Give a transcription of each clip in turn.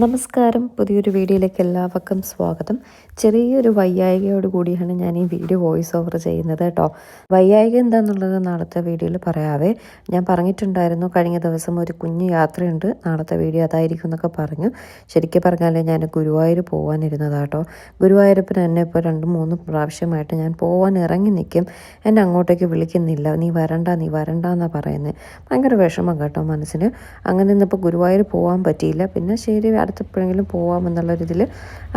നമസ്കാരം. പുതിയൊരു വീഡിയോയിലേക്ക് എല്ലാവർക്കും സ്വാഗതം. ചെറിയൊരു വയ്യായികയോട് കൂടിയാണ് ഞാൻ ഈ വീഡിയോ വോയിസ് ഓവർ ചെയ്യുന്നത് കേട്ടോ. വയ്യായിക എന്താണെന്നുള്ളത് നാളത്തെ വീഡിയോയിൽ പറയാവേ. ഞാൻ പറഞ്ഞിട്ടുണ്ടായിരുന്നു കഴിഞ്ഞ ദിവസം ഒരു കുഞ്ഞു യാത്രയുണ്ട്. നാളത്തെ വീഡിയോ അതായിരിക്കും എന്നൊക്കെ പറഞ്ഞു. ശരിക്കും പറഞ്ഞാൽ ഞാൻ ഗുരുവായൂർ പോകാനിരുന്നതാണ് കേട്ടോ ഗുരുവായൂരപ്പന് എന്നെ ഇപ്പോൾ രണ്ട് മൂന്ന് പ്രാവശ്യമായിട്ട് ഞാൻ പോകാൻ ഇറങ്ങി നിൽക്കും എന്നെ അങ്ങോട്ടേക്ക് വിളിക്കുന്നില്ല. നീ വരണ്ട നീ വരണ്ട എന്നാണ് പറയുന്നത് ഭയങ്കര വിഷമം കേട്ടോ മനസ്സിന്. അങ്ങനെ ഇന്നിപ്പോൾ ഗുരുവായൂർ പോകാൻ പറ്റിയില്ല. പിന്നെ ശരി അടുത്തെപ്പോഴെങ്കിലും പോകാമെന്നുള്ളൊരിതിൽ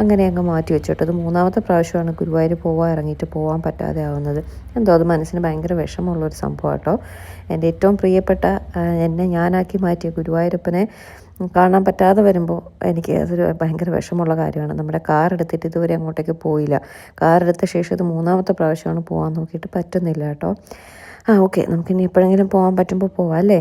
അങ്ങനെ അങ്ങ് മാറ്റി വെച്ചിട്ട്. അത് മൂന്നാമത്തെ പ്രാവശ്യമാണ് ഗുരുവായൂർ പോവാൻ ഇറങ്ങിയിട്ട് പോകാൻ പറ്റാതെ ആവുന്നത്. എന്തോ അത് മനസ്സിന് ഭയങ്കര വിഷമമുള്ളൊരു സംഭവം കേട്ടോ എന്റെ ഏറ്റവും പ്രിയപ്പെട്ട എന്നെ ഞാനാക്കി മാറ്റിയ ഗുരുവായൂരപ്പനെ കാണാൻ പറ്റാതെ വരുമ്പോൾ എനിക്ക് അതൊരു ഭയങ്കര വിഷമമുള്ള കാര്യമാണ്. നമ്മുടെ കാർ എടുത്തിട്ട് ഇതുവരെ അങ്ങോട്ടേക്ക് പോയില്ല. കാർ എടുത്ത ശേഷം ഇത് മൂന്നാമത്തെ പ്രാവശ്യമാണ് പോകാൻ നോക്കിയിട്ട് പറ്റുന്നില്ല കേട്ടോ. ആ ഓക്കെ. നമുക്കിനി എപ്പോഴെങ്കിലും പോകാൻ പറ്റുമ്പോൾ പോവാം അല്ലേ?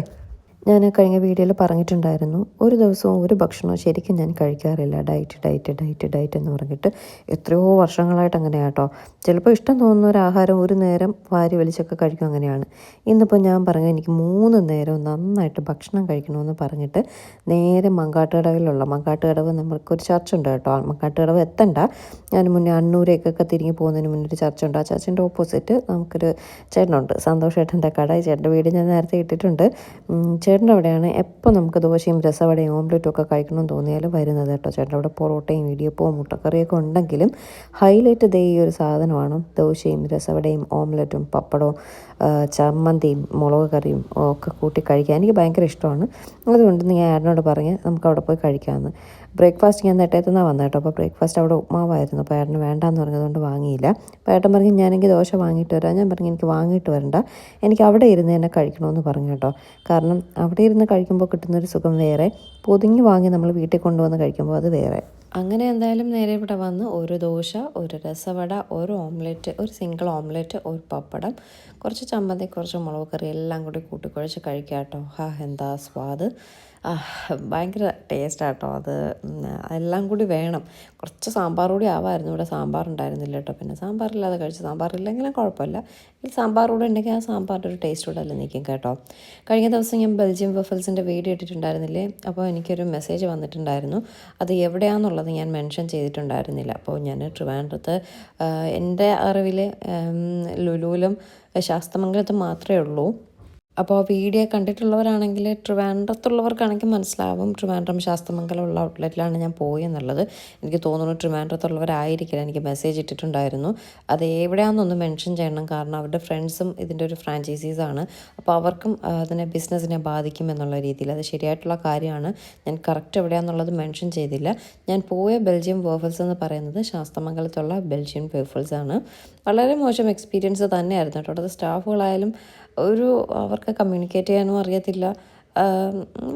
ഞാൻ കഴിഞ്ഞ വീഡിയോയിൽ പറഞ്ഞിട്ടുണ്ടായിരുന്നു ഒരു ദിവസവും ഒരു ഭക്ഷണവും ശരിക്കും ഞാൻ കഴിക്കാറില്ല. ഡയറ്റ് ഡയറ്റ് ഡയറ്റ് ഡയറ്റ് എന്ന് പറഞ്ഞിട്ട് എത്രയോ വർഷങ്ങളായിട്ട് അങ്ങനെയാണ് കേട്ടോ ചിലപ്പോൾ ഇഷ്ടം തോന്നുന്ന ഒരു ആഹാരം ഒരു നേരം വാരി വലിച്ചൊക്കെ കഴിക്കും അങ്ങനെയാണ്. ഇന്നിപ്പോൾ ഞാൻ പറഞ്ഞു എനിക്ക് മൂന്ന് നേരം നന്നായിട്ട് ഭക്ഷണം കഴിക്കണമെന്ന് പറഞ്ഞിട്ട് നേരെ മങ്കാട്ടുകടവിലുള്ള മങ്കാട്ടുകടവ് നമുക്കൊരു ചർച്ചുണ്ട് കേട്ടോ. മങ്കാട്ടുകടവ് എത്തണ്ട. ഞാൻ മുന്നേ അണ്ണൂരേക്കൊക്കെ തിരിഞ്ഞ് പോകുന്നതിന് മുന്നേ ഒരു ചർച്ച ഉണ്ട് ആ ചർച്ചിന്റെ ഓപ്പോസിറ്റ് നമുക്കൊരു ചേട്ടനുണ്ട്. സന്തോഷ് ചേട്ടന്റെ കട. ചേട്ടന്റെ വീട് ഞാൻ നേരത്തെ ഇട്ടിട്ടുണ്ട്. ചേട്ടന്റെ അവിടെയാണ് എപ്പോൾ നമുക്ക് ദോശയും രസവടയും ഓംലെറ്റും ഒക്കെ കഴിക്കണമെന്ന് തോന്നിയാൽ വരുന്നത് കേട്ടോ. ചേട്ടന്റെ അവിടെ പൊറോട്ടയും ഇടിയപ്പവും മുട്ടക്കറിയൊക്കെ ഉണ്ടെങ്കിലും ഹൈലൈറ്റ് ദേ ഈ ഒരു സാധനമാണ് ദോശയും രസവടയും ഓംലെറ്റും പപ്പടവും ചമ്മന്തിയും മുളക് കറിയും ഒക്കെ കൂട്ടി കഴിക്കാൻ എനിക്ക് ഭയങ്കര ഇഷ്ടമാണ്. അതുകൊണ്ട് ഞാൻ ഏട്ടനോട് പറഞ്ഞ് നമുക്ക് അവിടെ പോയി കഴിക്കാമെന്ന്. ബ്രേക്ക്ഫാസ്റ്റ് ഞാൻ നെട്ടയത്തുനിന്നാണ് വന്നത് കേട്ടോ. അപ്പോൾ ബ്രേക്ക്ഫാസ്റ്റ് അവിടെ ഉപ്മാവായിരുന്നു. അപ്പോൾ ഏട്ടന് വേണ്ടാന്ന് പറഞ്ഞതുകൊണ്ട് വാങ്ങിയില്ല. അപ്പോൾ ഏട്ടൻ പറഞ്ഞു ഞാനെങ്കിൽ ദോശ വാങ്ങിയിട്ട് വരാം. ഞാൻ പറഞ്ഞു എനിക്ക് വാങ്ങിയിട്ട് വരണ്ട. എനിക്ക് അവിടെ ഇരുന്ന് തന്നെ കഴിക്കണമെന്ന് പറഞ്ഞു കേട്ടോ. കാരണം അവിടെ ഇരുന്ന് കഴിക്കുമ്പോൾ കിട്ടുന്നൊരു സുഖം വേറെ. പൊതിഞ്ഞ് വാങ്ങി നമ്മൾ വീട്ടിൽ കൊണ്ടുവന്ന് കഴിക്കുമ്പോൾ അത് വേറെ. അങ്ങനെ എന്തായാലും നേരെ ഇവിടെ വന്ന് ഒരു ദോശ ഒരു രസവട ഒരു ഓംലെറ്റ് ഒരു സിംഗിൾ ഓംലെറ്റ് ഒരു പപ്പടം കുറച്ച് ചമ്മന്തി കുറച്ച് മുളക് കറി എല്ലാം കൂടി കൂട്ടിക്കുഴച്ച് കഴിക്കാം കേട്ടോ. ഹാ എന്താ സ്വാദ്. ഭയങ്കര ടേസ്റ്റാട്ടോ അത്. ഉം, എല്ലാം കൂടി വേണം. കുറച്ച് സാമ്പാർ കൂടി ആവായിരുന്നു. ഇവിടെ സാമ്പാർ ഉണ്ടായിരുന്നില്ല കേട്ടോ. പിന്നെ സാമ്പാറില്ലാതെ കഴിച്ചു സാമ്പാറില്ലെങ്കിലും കുഴപ്പമില്ല. സാമ്പാർ കൂടെ ഉണ്ടെങ്കിൽ ആ സാമ്പാറിന്റെ ഒരു ടേസ്റ്റ് കൂടെ അല്ലേ നിൽക്കും കേട്ടോ. കഴിഞ്ഞ ദിവസം ഞാൻ ബെൽജിയം വെഫൽസിന്റെ വീഡിയോ ഇട്ടിട്ടുണ്ടായിരുന്നില്ലേ? അപ്പോൾ എനിക്കൊരു മെസ്സേജ് വന്നിട്ടുണ്ടായിരുന്നു. അത് എവിടെയാണെന്നുള്ളത് ഞാൻ മെൻഷൻ ചെയ്തിട്ടുണ്ടായിരുന്നില്ല. അപ്പോൾ ഞാൻ ട്രിവാൻഡ്രത്ത് എന്റെ അറിവിൽ ലുലുവിലും ശാസ്തമംഗലത്തും മാത്രമേ ഉള്ളൂ. അപ്പോൾ വീഡിയോ കണ്ടിട്ടുള്ളവരാണെങ്കിൽ ട്രിവാൻഡ്രത്തുള്ളവർക്കാണെങ്കിൽ മനസ്സിലാവും. ട്രിവാൻഡ്രം ശാസ്തമംഗലമുള്ള ഔട്ട്ലെറ്റിലാണ് ഞാൻ പോയി എന്നുള്ളത് എനിക്ക് തോന്നുന്നു ട്രിവാൻഡ്രത്തുള്ളവരായിരിക്കില്ല. എനിക്ക് മെസ്സേജ് ഇട്ടിട്ടുണ്ടായിരുന്നു. അത് എവിടെയാണെന്നൊന്ന് മെൻഷൻ ചെയ്യണം. കാരണം അവരുടെ ഫ്രണ്ട്സും ഇതിന്റെ ഒരു ഫ്രാഞ്ചൈസീസാണ്. അപ്പോൾ അവർക്കും അതിനെ ബിസിനസ്സിനെ ബാധിക്കും എന്നുള്ള രീതിയിൽ. അത് ശരിയായിട്ടുള്ള കാര്യമാണ്. ഞാൻ കറക്റ്റ് എവിടെയാണെന്നുള്ളത് മെൻഷൻ ചെയ്തില്ല. ഞാൻ പോയ ബെൽജിയം വേഫൽസ് എന്ന് പറയുന്നത് ശാസ്തമംഗലത്തുള്ള ബെൽജിയം വേഫൽസ് ആണ് വളരെ മോശം എക്സ്പീരിയൻസ് തന്നെയായിരുന്നു കേട്ടോ. അവിടുത്തെ സ്റ്റാഫുകളായാലും ഒരു അവർക്ക് കമ്മ്യൂണിക്കേറ്റ് ചെയ്യാനും അറിയത്തില്ല.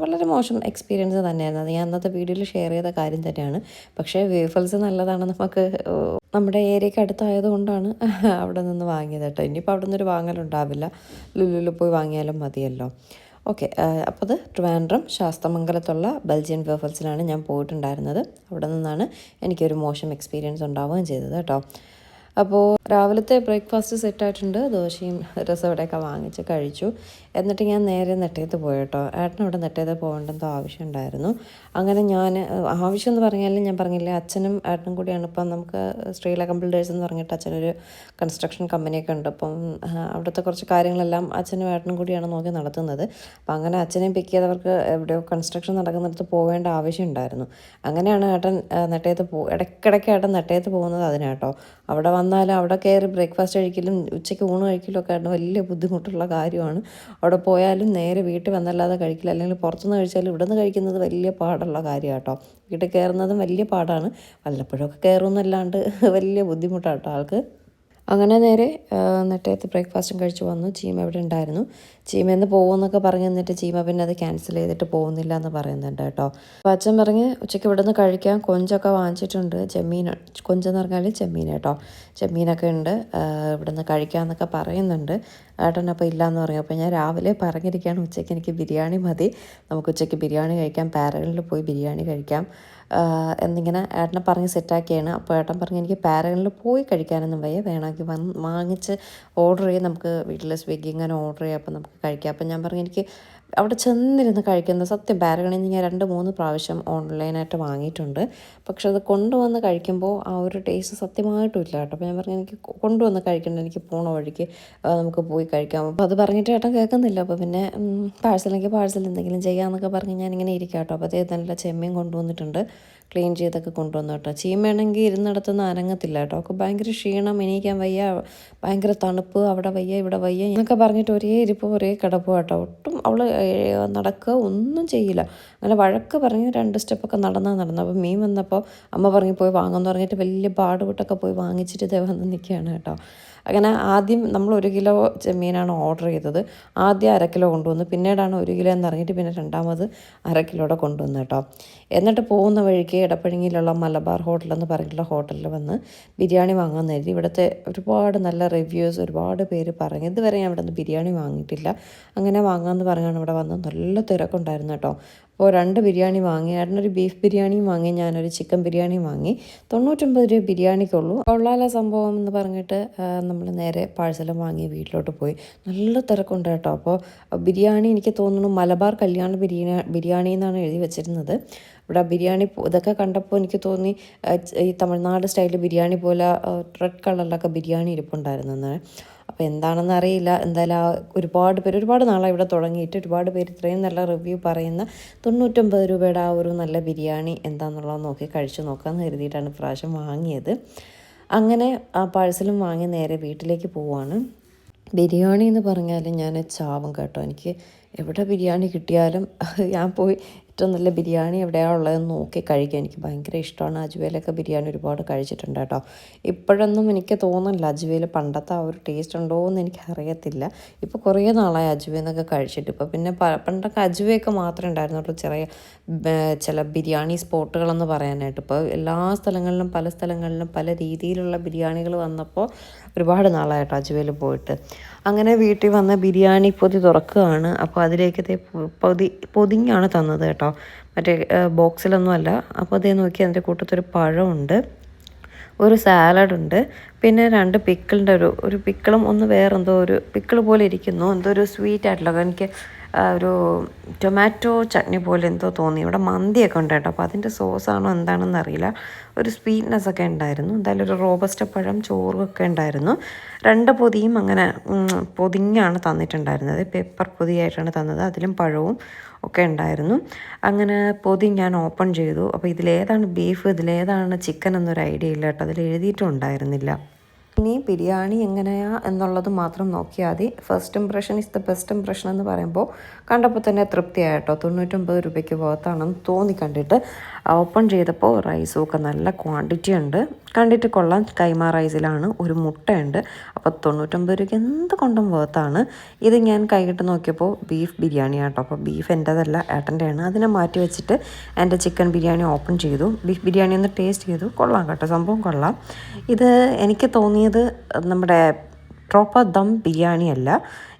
വളരെ മോശം എക്സ്പീരിയൻസ് തന്നെയായിരുന്നു. അത് ഞാൻ അന്നത്തെ വീഡിയോയിൽ ഷെയർ ചെയ്ത കാര്യം തന്നെയാണ്. പക്ഷേ വേഫൽസ് നല്ലതാണ് നമുക്ക്. നമ്മുടെ ഏരിയയ്ക്ക് അടുത്തായതുകൊണ്ടാണ് അവിടെ നിന്ന് വാങ്ങിയത് കേട്ടോ. ഇനിയിപ്പോൾ അവിടെ നിന്നൊരു വാങ്ങലുണ്ടാവില്ല ലുലുവിൽ പോയി വാങ്ങിയാലും മതിയല്ലോ. ഓക്കെ അപ്പോൾ അത് ട്രിവാൻഡ്രം ശാസ്തമംഗലത്തുള്ള ബെൽജിയൻ വേഫൽസിലാണ് ഞാൻ പോയിട്ടുണ്ടായിരുന്നത്. അവിടെ നിന്നാണ് എനിക്കൊരു മോശം എക്സ്പീരിയൻസ് ഉണ്ടാവുകയും ചെയ്തത് കേട്ടോ. അപ്പോൾ രാവിലത്തെ ബ്രേക്ക്ഫാസ്റ്റ് സെറ്റായിട്ടുണ്ട്. ദോശയും രസവടയൊക്കെ വാങ്ങിച്ച് കഴിച്ചു. എന്നിട്ട് ഞാൻ നേരെ നെട്ടയത്ത് പോയി കേട്ടോ ഏട്ടൻ അവിടെ നെട്ടയത്ത് പോകേണ്ടതോ ആവശ്യം ഉണ്ടായിരുന്നു അങ്ങനെ ഞാൻ ആവശ്യം എന്ന് പറഞ്ഞാലും ഞാൻ പറഞ്ഞില്ലേ അച്ഛനും ഏട്ടനും കൂടിയാണ്. ഇപ്പം നമുക്ക് ശ്രീലകം ബിൽഡേഴ്സ് എന്ന് പറഞ്ഞിട്ട് അച്ഛനൊരു കൺസ്ട്രക്ഷൻ കമ്പനിയൊക്കെ ഉണ്ട്. അപ്പം അവിടുത്തെ കുറച്ച് കാര്യങ്ങളെല്ലാം അച്ഛനും ഏട്ടനും കൂടിയാണ് നോക്കി നടത്തുന്നത്. അപ്പം അങ്ങനെ അച്ഛനെയും പിക്ക് ചെയ്തവർക്ക് എവിടെയോ കൺസ്ട്രക്ഷൻ നടക്കുന്നിടത്ത് പോകേണ്ട ആവശ്യം ഉണ്ടായിരുന്നു അങ്ങനെയാണ് ഏട്ടൻ നെട്ടയത്ത് പോ ഇടയ്ക്കിടയ്ക്ക് ഏട്ടൻ നെട്ടയത്ത് പോകുന്നത് അതിനാട്ടോ. അവിടെ വന്നാൽ അവിടെ കയറി ബ്രേക്ക്ഫാസ്റ്റ് കഴിക്കലും ഉച്ചയ്ക്ക് ഊണ് കഴിക്കലും ഒക്കെ ആയിട്ട് വലിയ ബുദ്ധിമുട്ടുള്ള കാര്യമാണ്. അവിടെ പോയാലും നേരെ വീട്ടിൽ വന്നല്ലാതെ കഴിക്കില്ല. അല്ലെങ്കിൽ പുറത്തുനിന്ന് കഴിച്ചാലും ഇവിടെ നിന്ന് കഴിക്കുന്നത് വലിയ പാടുള്ള കാര്യമാണ് കേട്ടോ. വീട്ടിൽ കയറുന്നതും വലിയ പാടാണ്. വല്ലപ്പോഴൊക്കെ കയറുമെന്നല്ലാണ്ട് വലിയ ബുദ്ധിമുട്ടാണ് ബുദ്ധിമുട്ടാട്ടോ ആൾക്ക്. അങ്ങനെ നേരെ നെട്ടയത്ത് ബ്രേക്ക്ഫാസ്റ്റും കഴിച്ച് വന്നു. ചീമ ഇവിടെ ഉണ്ടായിരുന്നു. ചീമ എന്ന് പോകുമെന്നൊക്കെ പറഞ്ഞു എന്നിട്ട് ചീമ പിന്നെ അത് ക്യാൻസൽ ചെയ്തിട്ട് പോകുന്നില്ല എന്ന് പറയുന്നുണ്ട് കേട്ടോ. അപ്പോൾ അച്ഛൻ പറഞ്ഞ് ഉച്ചയ്ക്ക് ഇവിടെ നിന്ന് കഴിക്കാൻ കൊഞ്ചൊക്കെ വാങ്ങിച്ചിട്ടുണ്ട്. ചെമ്മീൻ കൊഞ്ചെന്ന് പറഞ്ഞാൽ ചെമ്മീൻ കേട്ടോ. ചെമ്മീനൊക്കെ ഉണ്ട്. ഇവിടെ നിന്ന് കഴിക്കാമെന്നൊക്കെ പറയുന്നുണ്ട്. ഏട്ടൻ അപ്പോൾ ഇല്ലയെന്ന് പറഞ്ഞു അപ്പോൾ ഞാൻ രാവിലെ പറഞ്ഞിരിക്കുകയാണ് ഉച്ചയ്ക്ക് എനിക്ക് ബിരിയാണി മതി. നമുക്ക് ഉച്ചയ്ക്ക് ബിരിയാണി കഴിക്കാം പാരകളിൽ പോയി ബിരിയാണി കഴിക്കാം. എന്നിങ്ങനെ ഏട്ടനെ പറഞ്ഞ് സെറ്റാക്കിയാണ്. അപ്പോൾ ഏട്ടൻ പറഞ്ഞ് എനിക്ക് പാരകളിൽ പോയി കഴിക്കാനൊന്നും വയ്യ വേണമെങ്കിൽ വന്ന് വാങ്ങിച്ച് ഓർഡർ ചെയ്ത് നമുക്ക് വീട്ടിൽ സ്വിഗ്ഗി ഇങ്ങനെ ഓർഡർ ചെയ്യാം അപ്പോൾ നമുക്ക് കഴിക്കാം. അപ്പോൾ ഞാൻ പറഞ്ഞു എനിക്ക് അവിടെ ചെന്നിരുന്ന് കഴിക്കുന്ന സത്യം ബാരഗണി ഞാൻ രണ്ട് മൂന്ന് പ്രാവശ്യം ഓൺലൈനായിട്ട് വാങ്ങിയിട്ടുണ്ട്. പക്ഷെ അത് കൊണ്ടുവന്ന് കഴിക്കുമ്പോൾ ആ ഒരു ടേസ്റ്റ് സത്യമായിട്ടും ഇല്ല കേട്ടോ. അപ്പോൾ ഞാൻ പറഞ്ഞു എനിക്ക് കൊണ്ടുവന്ന് കഴിക്കണ്ട എനിക്ക് പോണ വഴിക്ക് നമുക്ക് പോയി കഴിക്കാം. അപ്പോൾ അത് പറഞ്ഞിട്ട് ഏട്ടൻ കേൾക്കുന്നില്ല. അപ്പോൾ പിന്നെ പാഴ്സലെങ്കിൽ പാഴ്സൽ എന്തെങ്കിലും ചെയ്യാമെന്നൊക്കെ പറഞ്ഞ് ഞാനിങ്ങനെ ഇരിക്കാം കേട്ടോ. അപ്പോൾ അതേ നല്ല ചെമ്മീൻ കൊണ്ടുവന്നിട്ടുണ്ട്. ക്ലീൻ ചെയ്തൊക്കെ കൊണ്ടുവന്നു കേട്ടോ. ചീമയാണെങ്കിൽ ഇരുന്നിടത്തൊന്നും അനങ്ങത്തില്ല കേട്ടോ. ഒക്കെ ഭയങ്കര ക്ഷീണം എണീക്കാൻ വയ്യ ഭയങ്കര തണുപ്പ് അവിടെ വയ്യ ഇവിടെ വയ്യ എന്നൊക്കെ പറഞ്ഞിട്ട് ഒരേ ഇരിപ്പ് ഒരേ കിടപ്പ് കേട്ടോ. ഒട്ടും അവൾ നടക്കുക ഒന്നും ചെയ്യില്ല. അങ്ങനെ വഴക്ക് പറഞ്ഞ് രണ്ട് സ്റ്റെപ്പൊക്കെ നടന്നാൽ നടന്നു അപ്പോൾ മീൻ വന്നപ്പോൾ അമ്മ പറഞ്ഞു പോയി വാങ്ങുമെന്ന് പറഞ്ഞിട്ട് വലിയ പാടുപെട്ടൊക്കെ പോയി വാങ്ങിച്ചിട്ട് ഇതേ വന്ന് നിൽക്കുകയാണ് കേട്ടോ. അങ്ങനെ ആദ്യം നമ്മൾ ഒരു കിലോ ചെമ്മീനാണ് ഓർഡർ ചെയ്തത്. ആദ്യം അര കിലോ കൊണ്ടുവന്നു. പിന്നീടാണ് ഒരു കിലോ എന്ന് അറിഞ്ഞിട്ട് പിന്നെ രണ്ടാമത് അര കിലോടെ കൊണ്ടുവന്നു കേട്ടോ. എന്നിട്ട് പോകുന്ന വഴിക്ക് ഇടപ്പഴങ്ങിയിലുള്ള മലബാർ ഹോട്ടൽ എന്ന് പറഞ്ഞിട്ടുള്ള ഹോട്ടലിൽ വന്ന് ബിരിയാണി വാങ്ങാൻ നേരി ഇവിടുത്തെ ഒരുപാട് നല്ല റിവ്യൂസ് ഒരുപാട് പേര് പറഞ്ഞു. ഇതുവരെ ഞാൻ ഇവിടെ നിന്ന് ബിരിയാണി വാങ്ങിയിട്ടില്ല. അങ്ങനെ വാങ്ങാമെന്ന് പറഞ്ഞാണ് ഇവിടെ വന്ന് നല്ല തിരക്കുണ്ടായിരുന്നു കേട്ടോ. അപ്പോൾ രണ്ട് ബിരിയാണി വാങ്ങി. ഏട്ടനൊരു ബീഫ് ബിരിയാണിയും വാങ്ങി. ഞാനൊരു ചിക്കൻ ബിരിയാണിയും വാങ്ങി. തൊണ്ണൂറ്റൊമ്പത് രൂപ ബിരിയാണിക്കുള്ളൂ. കൊള്ളാല സംഭവം എന്ന് പറഞ്ഞിട്ട് നമ്മൾ നേരെ പാഴ്സലും വാങ്ങി വീട്ടിലോട്ട് പോയി. നല്ല തിരക്കുണ്ട് കേട്ടോ. അപ്പോൾ ബിരിയാണി എനിക്ക് തോന്നുന്നു മലബാർ കല്യാണ ബിരിയാണി ബിരിയാണി എന്നാണ് എഴുതി വെച്ചിരുന്നത്. ഇവിടെ ബിരിയാണി ഇതൊക്കെ കണ്ടപ്പോൾ എനിക്ക് തോന്നി ഈ തമിഴ്നാട് സ്റ്റൈൽ ബിരിയാണി പോലെ റെഡ് കളറിലൊക്കെ ബിരിയാണി ഇരിപ്പുണ്ടായിരുന്നെന്ന് അപ്പോൾ എന്താണെന്ന് അറിയില്ല. എന്തായാലും ആ ഒരുപാട് പേര് ഒരുപാട് നാളായി ഇവിടെ തുടങ്ങിയിട്ട് ഒരുപാട് പേര് ഇത്രയും നല്ല റിവ്യൂ പറയുന്ന തൊണ്ണൂറ്റൊമ്പത് രൂപയുടെ ആ ഒരു നല്ല ബിരിയാണി എന്താണെന്നുള്ളത് നോക്കി കഴിച്ചു നോക്കാമെന്ന് കരുതിയിട്ടാണ് ഇപ്രാവശ്യം വാങ്ങിയത്. അങ്ങനെ ആ പാഴ്സലും വാങ്ങി നേരെ വീട്ടിലേക്ക് പോവാണ്. ബിരിയാണി എന്ന് പറഞ്ഞാൽ ഞാൻ ചാവും കേട്ടോ. എനിക്ക് എവിടെ ബിരിയാണി കിട്ടിയാലും ഞാൻ പോയി ഏറ്റവും നല്ല ബിരിയാണി എവിടെയാണ് ഉള്ളതെന്ന് നോക്കി കഴിക്കാൻ എനിക്ക് ഭയങ്കര ഇഷ്ടമാണ്. അജ്വേലൊക്കെ ബിരിയാണി ഒരുപാട് കഴിച്ചിട്ടുണ്ട് കേട്ടോ. ഇപ്പോഴൊന്നും എനിക്ക് തോന്നുന്നില്ല അജുവയിൽ പണ്ടത്തെ ആ ഒരു ടേസ്റ്റ് ഉണ്ടോ എന്ന് എനിക്ക് അറിയത്തില്ല. ഇപ്പോൾ കുറേ നാളായി അജ്വേന്നൊക്കെ കഴിച്ചിട്ട്. ഇപ്പോൾ പിന്നെ പണ്ടൊക്കെ അജ്വയൊക്കെ മാത്രമേ ഉണ്ടായിരുന്നുള്ളൂ. ചെറിയ ചില ബിരിയാണി സ്പോട്ടുകളെന്ന് പറയാനായിട്ട്. ഇപ്പോൾ എല്ലാ സ്ഥലങ്ങളിലും പല സ്ഥലങ്ങളിലും പല രീതിയിലുള്ള ബിരിയാണികൾ വന്നപ്പോൾ ഒരുപാട് നാളായിട്ടോ അജുവയിൽ പോയിട്ട്. അങ്ങനെ വീട്ടിൽ വന്ന ബിരിയാണി പൊതി തുറക്കുകയാണ്. അപ്പോൾ അതിലേക്ക് പൊതി പൊതിഞ്ഞാണ് തന്നത് കേട്ടോ. മറ്റേ ബോക്സിലൊന്നും അല്ല. അപ്പോൾ അതേ നോക്കി അതിന്റെ കൂട്ടത്തൊരു പഴമുണ്ട്. ഒരു സാലഡ് ഉണ്ട്. പിന്നെ രണ്ട് പിക്കിളിന്റെ ഒരു ഒരു പിക്കിളും ഒന്ന് വേറെന്തോ ഒരു പിക്കിൾ പോലെ ഇരിക്കുന്നു. എന്തോ ഒരു സ്വീറ്റ് ആയിട്ടുള്ള എനിക്ക് ഒരു ടൊമാറ്റോ ചട്നി പോലെ എന്തോ തോന്നി. ഇവിടെ മന്തിയൊക്കെ ഉണ്ട് കേട്ടോ. അപ്പോൾ അതിന്റെ സോസാണോ എന്താണെന്ന് അറിയില്ല. ഒരു സ്വീറ്റ്നെസ് ഒക്കെ ഉണ്ടായിരുന്നു. എന്തായാലും ഒരു റോബസ്റ്റ പഴം ചോറൊക്കെ ഉണ്ടായിരുന്നു. രണ്ട് പൊതിയും അങ്ങനെ പൊതിഞ്ഞാണ് തന്നിട്ടുണ്ടായിരുന്നത്. പേപ്പർ പൊതിയായിട്ടാണ് തന്നത്. അതിലും പഴവും ഒക്കെ ഉണ്ടായിരുന്നു. അങ്ങനെ പൊതി ഞാൻ ഓപ്പൺ ചെയ്തു. അപ്പോൾ ഇതിലേതാണ് ബീഫ് ഇതിലേതാണ് ചിക്കൻ എന്നൊരു ഐഡിയ ഇല്ല കേട്ടോ. അതിൽ എഴുതിയിട്ടും ഉണ്ടായിരുന്നില്ല. ഇനി ബിരിയാണി എങ്ങനെയാ എന്നുള്ളത് മാത്രം നോക്കിയാൽ മതി first impression is the best impression എന്ന് പറയുമ്പോൾ കണ്ടപ്പോൾ തന്നെ തൃപ്തിയായിട്ടോ തൊണ്ണൂറ്റൊമ്പത് രൂപയ്ക്ക് പോകത്താണെന്ന് തോന്നി കണ്ടിട്ട്. ഓപ്പൺ ചെയ്തപ്പോൾ റൈസും ഒക്കെ നല്ല ക്വാണ്ടിറ്റി ഉണ്ട്. കണ്ടിട്ട് കൊള്ളാം കൈമ റൈസിലാണ് ഒരു മുട്ടയുണ്ട്. അപ്പോൾ തൊണ്ണൂറ്റൊമ്പത് രൂപയ്ക്ക് എന്ത് കൊണ്ടും വേർത്താണ് ഇത് ഞാൻ കൈകിട്ട് നോക്കിയപ്പോൾ ബീഫ് ബിരിയാണി ആട്ടോ. അപ്പോൾ ബീഫ് എന്റെതല്ല ഏട്ടന്റെയാണ് അതിനെ മാറ്റി വെച്ചിട്ട് എന്റെ ചിക്കൻ ബിരിയാണി ഓപ്പൺ ചെയ്തു. ബീഫ് ബിരിയാണി ഒന്ന് ടേസ്റ്റ് ചെയ്തു. കൊള്ളാം കേട്ടോ സംഭവം കൊള്ളാം. ഇത് എനിക്ക് തോന്നിയത് നമ്മുടെ പ്രോപ്പർ ദം ബിരിയാണി അല്ല.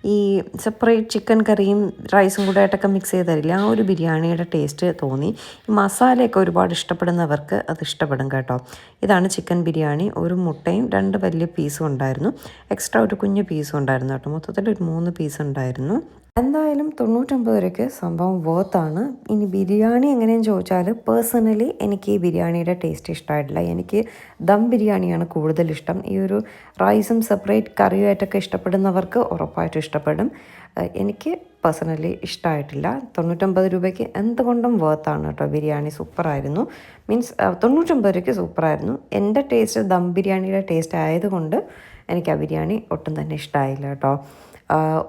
ഈ സെപ്പറേറ്റ് ചിക്കൻ കറിയും റൈസും കൂടെ ആയിട്ടൊക്കെ മിക്സ് ചെയ്ത് തരില്ല ആ ഒരു ബിരിയാണിയുടെ ടേസ്റ്റ് തോന്നി. മസാലയൊക്കെ ഒരുപാട് ഇഷ്ടപ്പെടുന്നവർക്ക് അത് ഇഷ്ടപ്പെടും കേട്ടോ. ഇതാണ് ചിക്കൻ ബിരിയാണി. ഒരു മുട്ടയും രണ്ട് വലിയ പീസും ഉണ്ടായിരുന്നു. എക്സ്ട്രാ ഒരു കുഞ്ഞു പീസും ഉണ്ടായിരുന്നു കേട്ടോ. മൊത്തത്തിൽ ഒരു മൂന്ന് പീസ് ഉണ്ടായിരുന്നു. എന്തായാലും തൊണ്ണൂറ്റൊമ്പത് രൂപയ്ക്ക് സംഭവം വേർത്താണ് ഇനി ബിരിയാണി എങ്ങനെയെന്ന് ചോദിച്ചാൽ പേഴ്സണലി എനിക്ക് ഈ ബിരിയാണിയുടെ ടേസ്റ്റ് ഇഷ്ടമായിട്ടില്ല എനിക്ക് ദം ബിരിയാണിയാണ് കൂടുതൽ ഇഷ്ടം. ഈ ഒരു റൈസും സെപ്പറേറ്റ് കറിയുമായിട്ടൊക്കെ ഇഷ്ടപ്പെടുന്നവർക്ക് ഉറപ്പായിട്ടും ഇഷ്ടപ്പെടും. എനിക്ക് പേഴ്സണലി ഇഷ്ടമായിട്ടില്ല തൊണ്ണൂറ്റൊമ്പത് രൂപയ്ക്ക് എന്തുകൊണ്ടും വേർത്താണ് കേട്ടോ. ബിരിയാണി സൂപ്പറായിരുന്നു. മീൻസ് തൊണ്ണൂറ്റൊമ്പത് രൂപയ്ക്ക് സൂപ്പറായിരുന്നു. എന്റെ ടേസ്റ്റ് ദം ബിരിയാണിയുടെ ടേസ്റ്റ് ആയതുകൊണ്ട് എനിക്ക് ആ ബിരിയാണി ഒട്ടും തന്നെ ഇഷ്ടമായില്ല കേട്ടോ.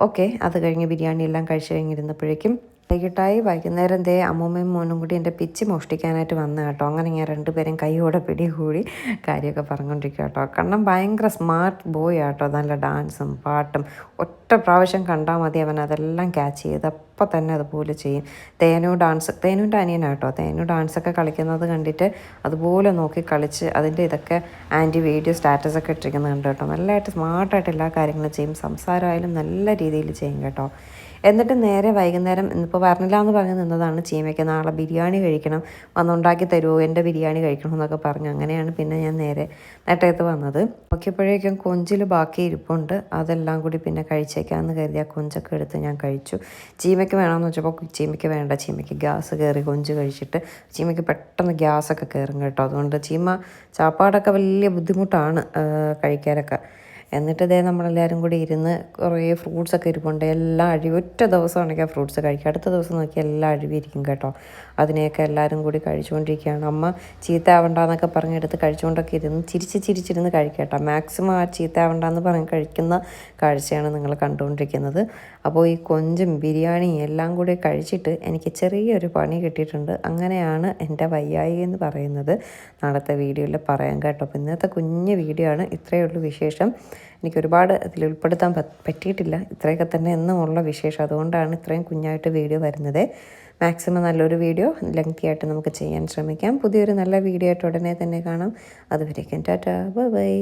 ഓക്കെ അത് കഴിഞ്ഞ് ബിരിയാണി എല്ലാം കഴിച്ച് കഴിഞ്ഞിരുന്നപ്പോഴേക്കും വൈകിട്ടായി വൈകുന്നേരം ദേ അമ്മൂമ്മയും മോനും കൂടി എന്റെ പിച്ച് മോഷ്ടിക്കാനായിട്ട് വന്ന കേട്ടോ. അങ്ങനെ ഞാൻ രണ്ടുപേരും കൈയോടെ പിടികൂടി കാര്യമൊക്കെ പറഞ്ഞുകൊണ്ടിരിക്കുക കേട്ടോ. കാരണം ഭയങ്കര സ്മാർട്ട് ബോയ് ആട്ടോ. നല്ല ഡാൻസും പാട്ടും ഒറ്റ പ്രാവശ്യം കണ്ടാൽ മതി അവൻ അതെല്ലാം ക്യാച്ച് ചെയ്ത് അപ്പോൾ തന്നെ അതുപോലെ ചെയ്യും. തേനു ഡാൻസ് തേനുവിന്റെ അനിയനാട്ടോ തേനു ഡാൻസൊക്കെ കളിക്കുന്നത് കണ്ടിട്ട് അതുപോലെ നോക്കി കളിച്ച് അതിന്റെ ഇതൊക്കെ ആന്റി വീഡിയോ സ്റ്റാറ്റസൊക്കെ ഇട്ടിരിക്കുന്നത് കണ്ട് കേട്ടോ. നല്ലതായിട്ട് സ്മാർട്ടായിട്ട് എല്ലാ കാര്യങ്ങളും ചെയ്യും. സംസാരമായാലും നല്ല രീതിയിൽ ചെയ്യും കേട്ടോ. എന്നിട്ട് നേരെ വൈകുന്നേരം ഇന്നിപ്പോൾ വരണില്ല എന്ന് പറഞ്ഞ് നിന്നതാണ് ചീമയ്ക്ക് നാളെ ബിരിയാണി കഴിക്കണം വന്നുണ്ടാക്കി തരുമോ എന്റെ ബിരിയാണി കഴിക്കണം എന്നൊക്കെ പറഞ്ഞു അങ്ങനെയാണ് പിന്നെ ഞാൻ നേരെ നേട്ടയത്ത് വന്നത്. നോക്കിയപ്പോഴേക്കും കൊഞ്ചിൽ ബാക്കി ഇരിപ്പുണ്ട് അതെല്ലാം കൂടി പിന്നെ കഴിച്ചേക്കാമെന്ന് കരുതി ആ കൊഞ്ചൊക്കെ എടുത്ത് ഞാൻ കഴിച്ചു. ചീമയ്ക്ക് വേണമെന്ന് വെച്ചപ്പോൾ ചീമയ്ക്ക് വേണ്ട ചീമയ്ക്ക് ഗ്യാസ് കയറി കൊഞ്ച് കഴിച്ചിട്ട് ചീമയ്ക്ക് പെട്ടെന്ന് ഗ്യാസൊക്കെ കയറും കേട്ടോ. അതുകൊണ്ട് ചീമ ചാപ്പാടൊക്കെ വലിയ ബുദ്ധിമുട്ടാണ് കഴിക്കാനൊക്കെ. എന്നിട്ട് ഇതേ നമ്മളെല്ലാവരും കൂടി ഇരുന്ന് കുറേ ഫ്രൂട്ട്സൊക്കെ ഇരിപ്പുണ്ട്. എല്ലാം അഴിവ് ഒറ്റ ദിവസമാണെങ്കിൽ ആ ഫ്രൂട്ട്സ് കഴിക്കുക അടുത്ത ദിവസം നോക്കിയാൽ എല്ലാം അഴിവിരിക്കും കേട്ടോ. അതിനെയൊക്കെ എല്ലാവരും കൂടി കഴിച്ചുകൊണ്ടിരിക്കുകയാണ്. അമ്മ ചീത്ത ആവണ്ടെന്നൊക്കെ പറഞ്ഞെടുത്ത് കഴിച്ചുകൊണ്ടൊക്കെ ഇരുന്ന് ചിരിച്ച് ചിരിച്ചിരുന്ന് കഴിക്കട്ടോ മാക്സിമം ആ ചീത്ത ആവണ്ടെന്ന് പറഞ്ഞ് കഴിക്കുന്ന കാഴ്ചയാണ് നിങ്ങൾ കണ്ടുകൊണ്ടിരിക്കുന്നത്. അപ്പോൾ ഈ കൊഞ്ചും ബിരിയാണിയും എല്ലാം കൂടി കഴിച്ചിട്ട് എനിക്ക് ചെറിയൊരു പണി കിട്ടിയിട്ടുണ്ട്. അങ്ങനെയാണ് എന്റെ വയ്യായി എന്ന് പറയുന്നത്. നാളത്തെ വീഡിയോയിൽ പറയാം കേട്ടോ. അപ്പോൾ ഇന്നത്തെ കുഞ്ഞ് വീഡിയോ ആണ്. ഇത്രയേ ഉള്ളൂ വിശേഷം. എനിക്ക് ഒരുപാട് അതിൽ ഉൾപ്പെടുത്താൻ പറ്റിയിട്ടില്ല. ഇത്രയൊക്കെ തന്നെ എന്നുമുള്ള വിശേഷം. അതുകൊണ്ടാണ് ഇത്രയും കുഞ്ഞായിട്ട് വീഡിയോ വരുന്നത്. മാക്സിമം നല്ലൊരു വീഡിയോ ലെങ്തി ആയിട്ട് നമുക്ക് ചെയ്യാൻ ശ്രമിക്കാം. പുതിയൊരു നല്ല വീഡിയോ ആയിട്ട് ഉടനെ തന്നെ കാണാം. അതുവരേക്കും ടാറ്റാ. ബൈ.